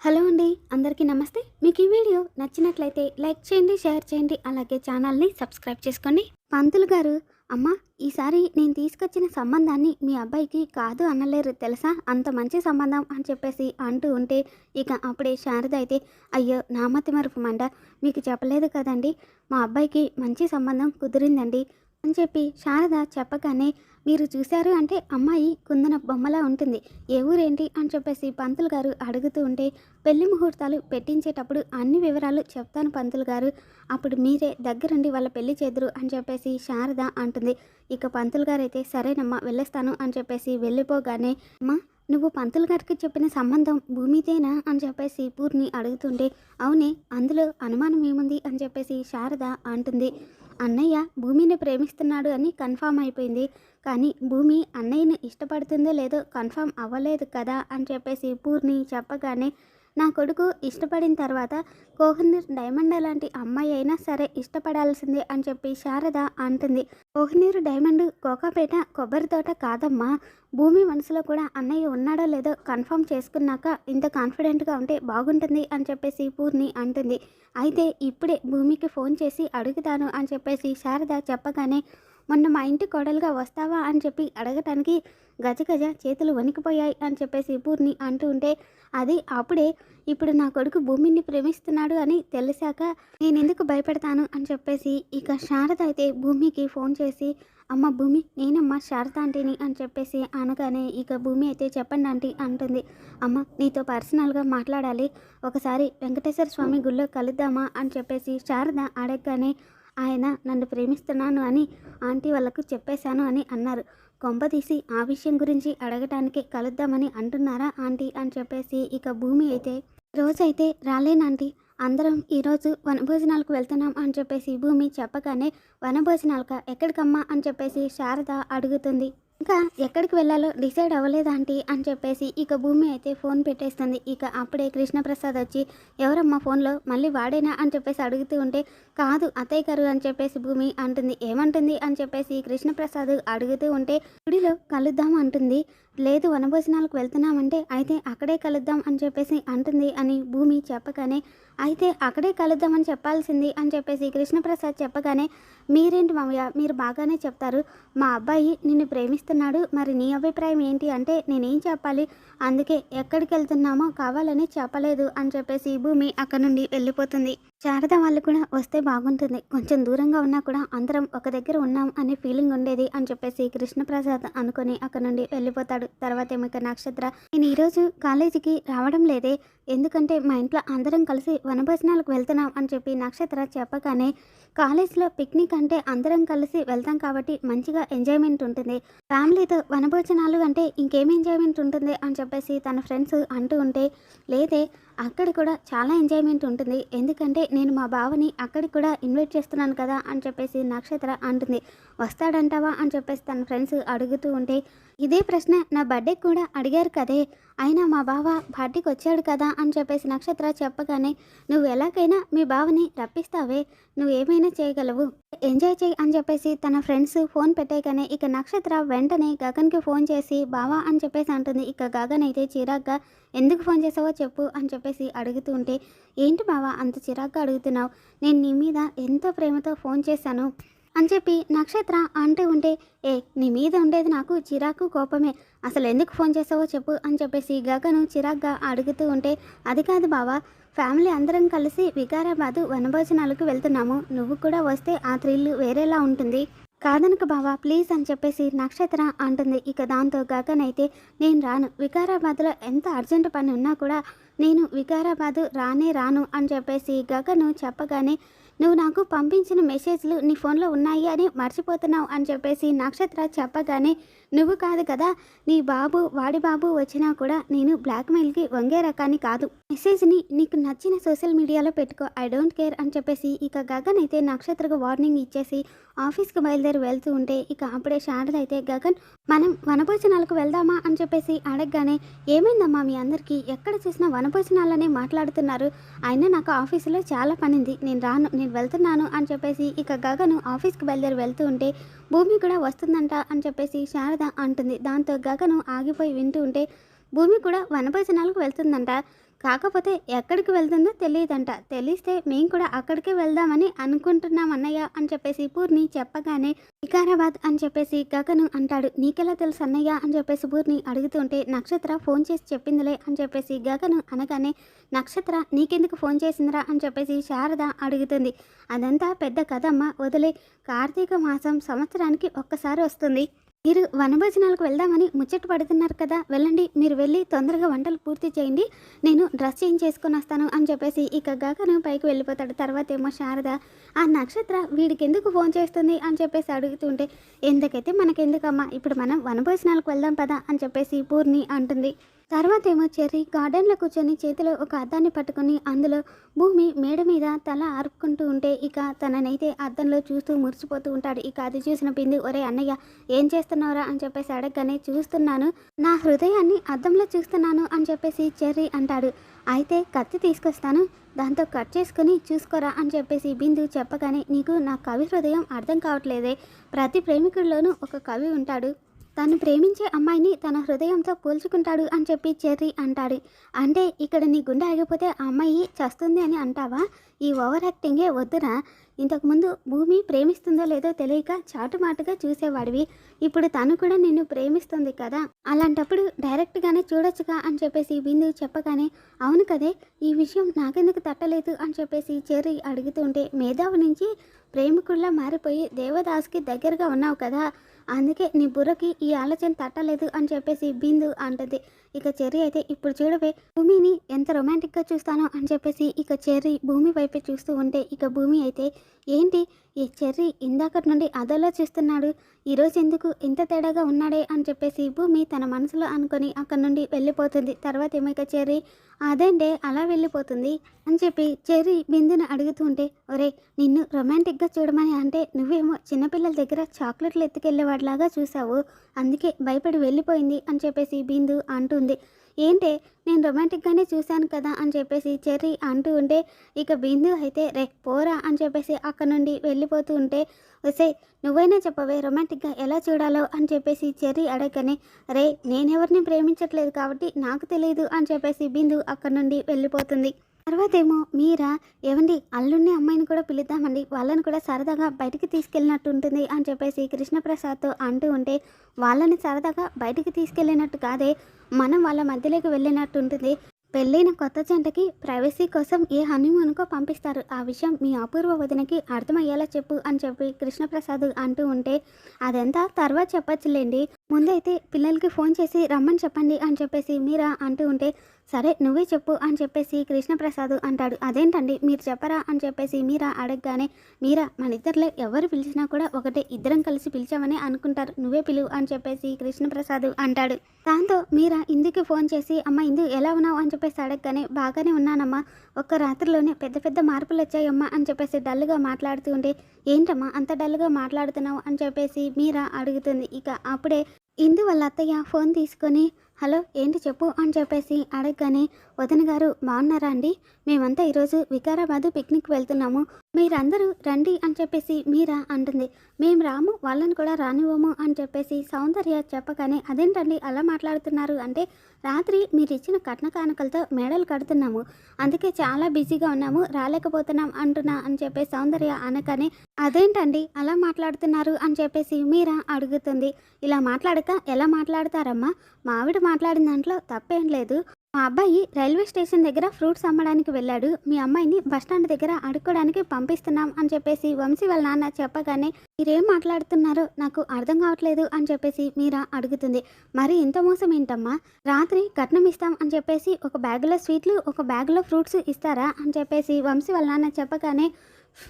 Hello అండి అందరికీ నమస్తే. మీకు ఈ వీడియో నచ్చినట్లయితే లైక్ చేయండి షేర్ చేయండి అలాగే ఛానల్ని సబ్స్క్రైబ్ చేసుకోండి. పంతులు గారు అమ్మ ఈసారి నేను తీసుకొచ్చిన సంబంధాన్ని మీ అబ్బాయికి కాదు అనలేరు తెలుసా? అంత మంచి సంబంధం అని చెప్పేసి అంటూ ఉంటే ఇక అప్పుడే శారద అయితే అయ్యో నామతి మరుపు మండ మీకు చెప్పలేదు కదండి మా అబ్బాయికి మంచి సంబంధం కుదిరిందండి. అని చెప్పి శారద చెప్పగానే మీరు చూశారు అంటే అమ్మాయి కుందన బొమ్మలా ఉంటుంది. ఏ ఊరేంటి? అని చెప్పేసి పంతులు గారు అడుగుతూ ఉంటే పెళ్ళి ముహూర్తాలు పెట్టించేటప్పుడు అన్ని వివరాలు చెప్తాను పంతులు గారు. అప్పుడు మీరే దగ్గరుండి వాళ్ళ పెళ్ళి చేదురు అని చెప్పేసి శారద అంటుంది. ఇక పంతులు గారు అయితే సరేనమ్మా వెళ్ళేస్తాను అని చెప్పేసి వెళ్ళిపోగానే అమ్మా నువ్వు పంతులు గారికి చెప్పిన సంబంధం భూమిదేనా? అని చెప్పేసి పూర్ణి అడుగుతుంటే అవునే అందులో అనుమానం ఏముంది? అని చెప్పేసి శారద అంటుంది. అన్నయ్య భూమిని ప్రేమిస్తున్నాడు అని కన్ఫామ్ అయిపోయింది. కానీ భూమి అన్నయ్యని ఇష్టపడుతుందో లేదో కన్ఫామ్ అవ్వలేదు కదా అని చెప్పేసి పూర్ణి చెప్పగానే నా కొడుకు ఇష్టపడిన తర్వాత కోహినూర్ డైమండ్ లాంటి అమ్మాయి అయినా సరే ఇష్టపడాల్సిందే అని చెప్పి శారద అంటుంది. కోహినూరు డైమండ్ కోకాపేట కొబ్బరి తోట కాదమ్మా. భూమి మనసులో కూడా అన్నయ్య ఉన్నాడో లేదో కన్ఫర్మ్ చేసుకున్నాక ఇంత కాన్ఫిడెంట్గా ఉంటే బాగుంటుంది అని చెప్పేసి పూర్ణి అంటుంది. అయితే ఇప్పుడే భూమికి ఫోన్ చేసి అడుగుతాను అని చెప్పేసి శారద చెప్పగానే మొన్న మా ఇంటి కోడలుగా వస్తావా అని చెప్పి అడగటానికి గజ గజ చేతులు వణికిపోయాయి అని చెప్పేసి పూర్ణి అంటూ ఉంటే అది అప్పుడే ఇప్పుడు నా కొడుకు భూమిని ప్రేమిస్తున్నాడు అని తెలిసాక నేను ఎందుకు భయపెడతాను అని చెప్పేసి ఇక శారద అయితే భూమికి ఫోన్ చేసి అమ్మ భూమి నేనమ్మ శారద ఆంటీని అని చెప్పేసి అనగానే ఇక భూమి అయితే చెప్పండి ఆంటీ అంటుంది. అమ్మ నీతో పర్సనల్గా మాట్లాడాలి. ఒకసారి వెంకటేశ్వర స్వామి గుళ్ళో కలుద్దామా అని చెప్పేసి శారద అడగగానే ఆయన నన్ను ప్రేమిస్తున్నాను అని ఆంటీ వాళ్ళకు చెప్పేశాను అని అన్నారు. కొంపదీసి ఆ విషయం గురించి అడగటానికి కలుద్దామని అంటున్నారా ఆంటీ అని చెప్పేసి ఇక భూమి అయితే రోజైతే రాలేనాంటీ అందరం ఈరోజు వనభోజనాలకు వెళ్తున్నాం అని చెప్పేసి భూమి చెప్పగానే వనభోజనాలక? ఎక్కడికమ్మా? అని చెప్పేసి శారద అడుగుతుంది. ఇంకా ఎక్కడికి వెళ్ళాలో డిసైడ్ అవ్వలేదు ఆంటీ అని చెప్పేసి ఇక భూమి అయితే ఫోన్ పెట్టేస్తుంది. ఇక అప్పుడే కృష్ణప్రసాద్ వచ్చి ఎవరమ్మా ఫోన్లో? మళ్ళీ వాడేనా? అని చెప్పేసి అడుగుతూ ఉంటే కాదు అత్తయ్య గారు అని చెప్పేసి భూమి అంటుంది. ఏమంటుంది? అని చెప్పేసి కృష్ణప్రసాద్ అడుగుతూ ఉంటే గుడిలో కలుద్దాం అంటుంది. లేదు వనభోజనాలకు వెళ్తున్నామంటే అయితే అక్కడే కలుద్దాం అని చెప్పేసి అంటుంది అని భూమి చెప్పగానే అయితే అక్కడే కలుద్దామని చెప్పాల్సింది అని చెప్పేసి కృష్ణప్రసాద్ చెప్పగానే మీరేంటి మామయ్య మీరు బాగానే చెప్తారు. మా అబ్బాయి నిన్ను ప్రేమిస్తున్నాడు. మరి నీ అభిప్రాయం ఏంటి అంటే నేనేం చెప్పాలి? అందుకే ఎక్కడికి వెళ్తున్నామో కావాలని చెప్పలేదు అని చెప్పేసి భూమి అక్కడ నుండి వెళ్ళిపోతుంది. శారద వాళ్ళు కూడా వస్తే బాగుంటుంది. కొంచెం దూరంగా ఉన్నా కూడా అందరం ఒక దగ్గర ఉన్నాం అనే ఫీలింగ్ ఉండేది అని చెప్పేసి కృష్ణప్రసాద్ అనుకొని అక్కడ నుండి వెళ్ళిపోతాడు. తర్వాత ఏమిక నక్షత్ర నేను ఈరోజు కాలేజీకి రావడం లేదే ఎందుకంటే మా ఇంట్లో అందరం కలిసి వనభోజనాలకు వెళ్తున్నాం అని చెప్పి నక్షత్ర చెప్పగానే కాలేజ్లో పిక్నిక్ అంటే అందరం కలిసి వెళ్తాం కాబట్టి మంచిగా ఎంజాయ్మెంట్ ఉంటుంది. ఫ్యామిలీతో వనభోజనాలు అంటే ఇంకేం ఎంజాయ్మెంట్ ఉంటుంది అని చెప్పేసి తన ఫ్రెండ్స్ అంటూ ఉంటే లేదే అక్కడ కూడా చాలా ఎంజాయ్మెంట్ ఉంటుంది. ఎందుకంటే నేను మా బావని అక్కడికి కూడా ఇన్వైట్ చేస్తున్నాను కదా అని చెప్పేసి నక్షత్ర అంటుంది. వస్తాడంటావా అని చెప్పేసి తన ఫ్రెండ్స్ అడుగుతూ ఉంటే ఇదే ప్రశ్న నా బర్త్డేకి కూడా అడిగారు కదే. అయినా మా బావ పార్టీకి వచ్చాడు కదా అని చెప్పేసి నక్షత్ర చెప్పగానే నువ్వు ఎలాగైనా మీ బావని రప్పిస్తావే నువ్వు ఏమైనా చేయగలవు. ఎంజాయ్ చేయి అని చెప్పేసి తన ఫ్రెండ్స్ ఫోన్ పెట్టేయగానే ఇక నక్షత్ర వెంటనే గగన్కి ఫోన్ చేసి బావా అని చెప్పేసి అంటుంది. ఇక గగన్ అయితే చిరాగ్గా ఎందుకు ఫోన్ చేసావో చెప్పు అని చెప్పేసి అడుగుతూ ఉంటే ఏంటి బావా అంత చిరాగ్గా అడుగుతున్నావు? నేను నీ మీద ఎంతో ప్రేమతో ఫోన్ చేశాను. అని చెప్పి నక్షత్ర అంటూ ఉంటే ఏ నీ మీద ఉండేది నాకు చిరాకు కోపమే. అసలు ఎందుకు ఫోన్ చేసావో చెప్పు అని చెప్పేసి గగను చిరాగ్గా అడుగుతూ ఉంటే అది కాదు బావా ఫ్యామిలీ అందరం కలిసి వికారాబాద్ వనభోజనాలకు వెళ్తున్నాము. నువ్వు కూడా వస్తే ఆ థ్రిల్ వేరేలా ఉంటుంది. కాదనక బావా ప్లీజ్ అని చెప్పేసి నక్షత్ర అంటుంది. ఇక దాంతో గగనైతే నేను రాను. వికారాబాద్లో ఎంత అర్జెంట్ పని ఉన్నా కూడా నేను వికారాబాద్ రానే రాను అని చెప్పేసి గగను చెప్పగానే నువ్వు నాకు పంపించిన మెసేజ్లు నీ ఫోన్లో ఉన్నాయి అని మర్చిపోతున్నావు అని చెప్పేసి నక్షత్ర చెప్పగానే నువ్వు కాదు కదా నీ బాబు వాడి బాబు వచ్చినా కూడా నేను బ్లాక్మెయిల్కి వంగే రకాన్ని కాదు. మెసేజ్ని నీకు నచ్చిన సోషల్ మీడియాలో పెట్టుకో ఐ డోంట్ కేర్ అని చెప్పేసి ఇక గగన్ అయితే నక్షత్రకు వార్నింగ్ ఇచ్చేసి ఆఫీస్కి బయలుదేరి వెళ్తూ ఉంటే ఇక అప్పుడే శారద అయితే గగన్ మనం వనభోజనాలకు వెళ్దామా? అని చెప్పేసి అడగగానే ఏమైందమ్మా మీ అందరికీ? ఎక్కడ చూసినా వనభోజనాలనే మాట్లాడుతున్నారు. అయినా నాకు ఆఫీసులో చాలా పనింది. నేను రాను నేను వెళ్తున్నాను అని చెప్పేసి ఇక గగను ఆఫీస్కి బయలుదేరి వెళ్తూ ఉంటే భూమి కూడా వస్తుందంట అని చెప్పేసి శారద అంటుంది. దాంతో గగను ఆగిపోయి వింటూ ఉంటే భూమి కూడా వనభోజనాలకు వెళ్తుందంట. కాకపోతే ఎక్కడికి వెళ్తుందో తెలియదంట. తెలిస్తే మేము కూడా అక్కడికే వెళ్దామని అనుకుంటున్నాం అన్నయ్య అని చెప్పేసి పూర్ణి చెప్పగానే వికారాబాద్ అని చెప్పేసి గగను అంటాడు. నీకెలా తెలుసు అన్నయ్య అని చెప్పేసి పూర్ణి అడుగుతుంటే నక్షత్ర ఫోన్ చేసి చెప్పిందిలే అని చెప్పేసి గగను అనగానే నక్షత్ర నీకెందుకు ఫోన్ చేసిందిరా అని చెప్పేసి శారద అడుగుతుంది. అదంతా పెద్ద కథమ్మ వదిలే కార్తీక మాసం సంవత్సరానికి ఒక్కసారి వస్తుంది. మీరు వనభోజనాలకు వెళ్దామని ముచ్చట పడుతున్నారు కదా వెళ్ళండి. మీరు వెళ్ళి తొందరగా వంటలు పూర్తి చేయండి. నేను డ్రెస్ చేంజ్ చేసుకుని వస్తాను అని చెప్పేసి ఇక గగను పైకి వెళ్ళిపోతాడు. తర్వాత ఏమో శారద ఆ నక్షత్ర వీడికి ఎందుకు ఫోన్ చేస్తుంది? అని చెప్పేసి అడుగుతుంటే ఎందుకైతే మనకెందుకమ్మా? ఇప్పుడు మనం వనభోజనాలకు వెళ్దాం పదా అని చెప్పేసి పూర్ణి అంటుంది. తర్వాత ఏమో చెర్రీ గార్డెన్లో కూర్చొని చేతిలో ఒక అద్దాన్ని పట్టుకొని అందులో భూమి మేడ మీద తల ఆర్పుకుంటూ ఉంటే ఇక తననైతే అద్దంలో చూస్తూ మురిసిపోతూ ఉంటాడు. ఇక అది చూసిన పిండి ఒరే అన్నయ్య ఏం చేస్తున్నావురా అని చెప్పేసి అడగగానే చూస్తున్నాను. నా హృదయాన్ని అద్దంలో చూస్తున్నాను అని చెప్పేసి చెర్రీ అంటాడు. అయితే కత్తి తీసుకొస్తాను. దాంతో కట్ చేసుకుని చూసుకోరా అని చెప్పేసి బిందు చెప్పగానే నీకు నా కవి హృదయం అర్థం కావట్లేదే. ప్రతి ప్రేమికుడిలోనూ ఒక కవి ఉంటాడు. తను ప్రేమించే అమ్మాయిని తన హృదయంతో పోల్చుకుంటాడు అని చెప్పి చెర్రీ అంటాడు. అంటే ఇక్కడ నీ గుండె ఆగిపోతే ఆ అమ్మాయి చస్తుంది అని అంటావా? ఈ ఓవర్ యాక్టింగే వద్దురా. ఇంతకుముందు భూమి ప్రేమిస్తుందో లేదో తెలియక చాటుమాటుగా చూసేవాడివి. ఇప్పుడు తను కూడా నిన్ను ప్రేమిస్తుంది కదా. అలాంటప్పుడు డైరెక్ట్గానే చూడొచ్చుగా అని చెప్పేసి బిందు చెప్పగానే అవును కదే ఈ విషయం నాకెందుకు తట్టలేదు? అని చెప్పేసి చెర్రీ అడుగుతుంటే మేధావి నుంచి ప్రేమికుల్లా మారిపోయి దేవదాస్కి దగ్గరగా ఉన్నావు కదా. అందుకే నీ బుర్రకి ఈ ఆలోచన తట్టలేదు అని చెప్పేసి బిందు అంటది. ఇక చెర్రీ అయితే ఇప్పుడు చూడవే భూమిని ఎంత రొమాంటిక్గా చూస్తానో అని చెప్పేసి ఇక చెర్రీ భూమి వైపే చూస్తూ ఉంటే ఇక భూమి అయితే ఏంటి? ఈ చెర్రీ ఇందాకటి నుండి అదోలో చూస్తున్నాడు. ఈరోజు ఎందుకు ఇంత తేడాగా ఉన్నాడే అని చెప్పేసి భూమి తన మనసులో అనుకొని అక్కడి నుండి వెళ్ళిపోతుంది. తర్వాత ఏమైక ఇక చెర్రీ? అదేంటే అలా వెళ్ళిపోతుంది అని చెప్పి చెర్రీ బిందును అడుగుతుంటే ఒరే నిన్ను రొమాంటిక్గా చూడమని అంటే నువ్వేమో చిన్నపిల్లల దగ్గర చాక్లెట్లు ఎత్తుకెళ్ళేవాడిలాగా చూసావు అందుకే భయపడి వెళ్ళిపోయింది అని చెప్పేసి బిందు అంటుంది. ఏంటే నేను రొమాంటిక్గానే చూశాను కదా అని చెప్పేసి చెర్రీ అంటూ ఉంటే ఇక బిందు అయితే రే పోరా అని చెప్పేసి అక్కడ నుండి వెళ్ళిపోతూ ఉంటే వసే నువ్వైనా చెప్పవే రొమాంటిక్గా ఎలా చూడాలో అని చెప్పేసి చెర్రీ అడగనే రే నేనెవరిని ప్రేమించట్లేదు కాబట్టి నాకు తెలియదు అని చెప్పేసి బిందు అక్కడ నుండి వెళ్ళిపోతుంది. తర్వాత ఏమో మీరా ఏమండి అల్లుడిని అమ్మాయిని కూడా పిలుద్దామండి. వాళ్ళని కూడా సరదాగా బయటికి తీసుకెళ్ళినట్టు ఉంటుంది అని చెప్పేసి కృష్ణప్రసాద్తో అంటూ ఉంటే వాళ్ళని సరదాగా బయటికి తీసుకెళ్ళినట్టు కాదే మనం వాళ్ళ మధ్యలోకి వెళ్ళినట్టు ఉంటుంది పెళ్ళైన కొత్త జంటకి ప్రైవసీ కోసం ఏ హనీమూన్కో పంపిస్తారు. ఆ విషయం మీ అపూర్వ వదినకి అర్థమయ్యేలా చెప్పు అని చెప్పి కృష్ణప్రసాద్ అంటూ ఉంటే అదంతా తర్వాత చెప్పచ్చులేండి. ముందైతే పిల్లలకి ఫోన్ చేసి రమ్మని చెప్పండి అని చెప్పేసి మీరా అంటూ ఉంటే సరే నువ్వే చెప్పు అని చెప్పేసి కృష్ణప్రసాద్ అంటాడు. అదేంటండి? మీరు చెప్పరా? అని చెప్పేసి మీరా అడగగానే మీరా మన ఇద్దరిలో ఎవరు పిలిచినా కూడా ఒకటే ఇద్దరం కలిసి పిలిచామని అనుకుంటారు. నువ్వే పిలువు అని చెప్పేసి కృష్ణప్రసాద్ అంటాడు. దాంతో మీరా ఇందుకు ఫోన్ చేసి అమ్మ ఇందు ఎలా ఉన్నావు? అని చెప్పేసి అడగగానే బాగానే ఉన్నానమ్మా. ఒక్క రాత్రిలోనే పెద్ద పెద్ద మార్పులు వచ్చాయమ్మా అని చెప్పేసి డల్గా మాట్లాడుతూ ఉంటే ఏంటమ్మా అంత డల్గా మాట్లాడుతున్నావు? అని చెప్పేసి మీరా అడుగుతుంది. ఇక అప్పుడే ఇందు వాళ్ళ అత్తయ్య ఫోన్ తీసుకొని హలో ఏంటి చెప్పు? అని చెప్పేసి అడగగానే వదిన గారు బాగున్నారా అండి? మేమంతా ఈరోజు వికారాబాద్ పిక్నిక్ వెళ్తున్నాము. మీరందరూ రండి అని చెప్పేసి మీరా అంటుంది. మేము రాము వాళ్ళని కూడా రానివ్వము అని చెప్పేసి సౌందర్య చెప్పగానే అదేంటండి అలా మాట్లాడుతున్నారు? అంటే రాత్రి మీరు ఇచ్చిన కట్న కానుకలతో మేడలు కడుతున్నాము. అందుకే చాలా బిజీగా ఉన్నాము రాలేకపోతున్నాం అంటున్నా అని చెప్పి సౌందర్య అనగానే అదేంటండి అలా మాట్లాడుతున్నారు? అని చెప్పేసి మీరా అడుగుతుంది. ఇలా మాట్లాడక ఎలా మాట్లాడతారమ్మా? మావిడ మాట్లాడిన దాంట్లో తప్పేం లేదు. మా అబ్బాయి రైల్వే స్టేషన్ దగ్గర ఫ్రూట్స్ అమ్మడానికి వెళ్ళాడు. మీ అమ్మాయిని బస్టాండ్ దగ్గర అడుక్కోవడానికి పంపిస్తున్నాం అని చెప్పేసి వంశీ వాళ్ళ నాన్న చెప్పగానే మీరేం మాట్లాడుతున్నారో నాకు అర్థం కావట్లేదు అని చెప్పేసి మీరా అడుగుతుంది. మరి ఇంత మోసం ఏంటమ్మా? రాత్రి కట్నం ఇస్తాం అని చెప్పేసి ఒక బ్యాగులో స్వీట్లు ఒక బ్యాగులో ఫ్రూట్స్ ఇస్తారా అని చెప్పేసి వంశీ వాళ్ళ నాన్న చెప్పగానే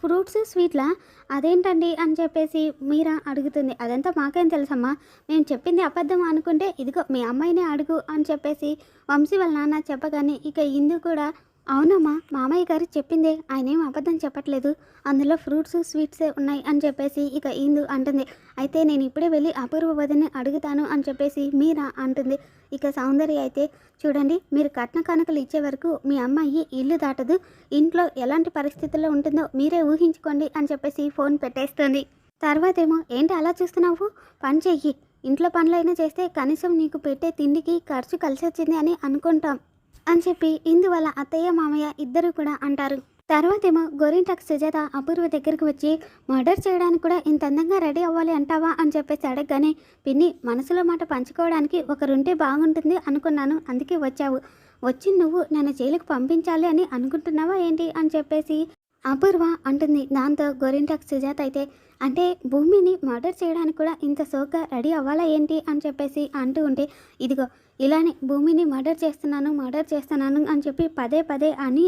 ఫ్రూట్స్ స్వీట్లా? అదేంటండి అని చెప్పేసి మీరా అడుగుతుంది. అదంతా మాకేం తెలుసమ్మా? మేము చెప్పింది అబద్ధం అనుకుంటే ఇదిగో మీ అమ్మాయినే అడుగు అని చెప్పేసి వంశీ వాళ్ళ నాన్న చెప్పగానే ఇక ఇందు కూడా అవునమ్మా మామయ్య గారు చెప్పిందే. ఆయన ఏం అబద్ధం చెప్పట్లేదు. అందులో ఫ్రూట్స్ స్వీట్సే ఉన్నాయి అని చెప్పేసి ఇక ఇందు అంటుంది. అయితే నేను ఇప్పుడే వెళ్ళి అపూర్వ వదిని అడుగుతాను అని చెప్పేసి మీరా అంటుంది. ఇక సౌందర్య అయితే చూడండి మీరు కట్న కానుకలు ఇచ్చే వరకు మీ అమ్మాయి ఇల్లు దాటదు. ఇంట్లో ఎలాంటి పరిస్థితుల్లో ఉంటుందో మీరే ఊహించుకోండి అని చెప్పేసి ఫోన్ పెట్టేస్తుంది. తర్వాత ఏమో ఏంటి అలా చూస్తున్నావు? పని చెయ్యి. ఇంట్లో పనులైనా చేస్తే కనీసం నీకు పెట్టే తిండికి ఖర్చు కలిసి వచ్చింది అని అనుకుంటాం. అని చెప్పి ఇందు వాళ్ళ అత్తయ్య మామయ్య ఇద్దరు కూడా అంటారు. తర్వాతేమో గోరింటాక్ సుజాత అపూర్వ దగ్గరికి వచ్చి మర్డర్ చేయడానికి కూడా ఇంత అందంగా రెడీ అవ్వాలి అంటావా? అని చెప్పేసి అడగగానే పిన్ని మనసులో మాట పంచుకోవడానికి ఒకరుంటే బాగుంటుంది అనుకున్నాను అందుకే వచ్చావు. వచ్చి నువ్వు నన్ను జైలుకు పంపించాలి అని అనుకుంటున్నావా ఏంటి? అని చెప్పేసి అపూర్వ అంటుంది. దాంతో గోరింటాక్ సుజాత అయితే అంటే భూమిని మర్డర్ చేయడానికి కూడా ఇంత సోగ్గా రెడీ అవ్వాలా ఏంటి అని చెప్పేసి అంటూ ఉంటే ఇదిగో ఇలానే భూమిని మర్డర్ చేస్తున్నాను మర్డర్ చేస్తున్నాను అని చెప్పి పదే పదే అని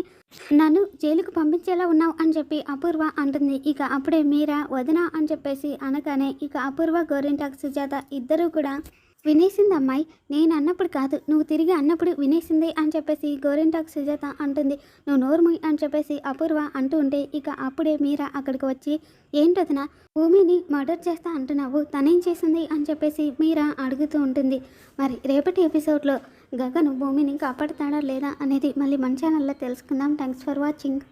నన్ను జైలుకు పంపించేలా ఉన్నావు అని చెప్పి అపూర్వ అంటుంది. ఇక అప్పుడే మీరా వదినా అని చెప్పేసి అనగానే ఇక అపూర్వ గోరింటాక్ సుజాత ఇద్దరూ కూడా వినేసింది అమ్మాయి. నేను అన్నప్పుడు కాదు నువ్వు తిరిగి అన్నప్పుడు వినేసింది అని చెప్పేసి గోరెంటాక్ సుజాత అంటుంది. నువ్వు నోర్మి అని చెప్పేసి అపూర్వ అంటూ ఉంటే ఇక అప్పుడే మీరా అక్కడికి వచ్చి ఏంటదిన భూమిని మర్డర్ చేస్తా అంటున్నావు తనేం చేసింది? అని చెప్పేసి మీరా అడుగుతూ ఉంటుంది. మరి రేపటి ఎపిసోడ్లో గగను భూమిని కాపాడుతాడా లేదా అనేది మళ్ళీ మన ఛానల్లో తెలుసుకుందాం. Thanks for watching.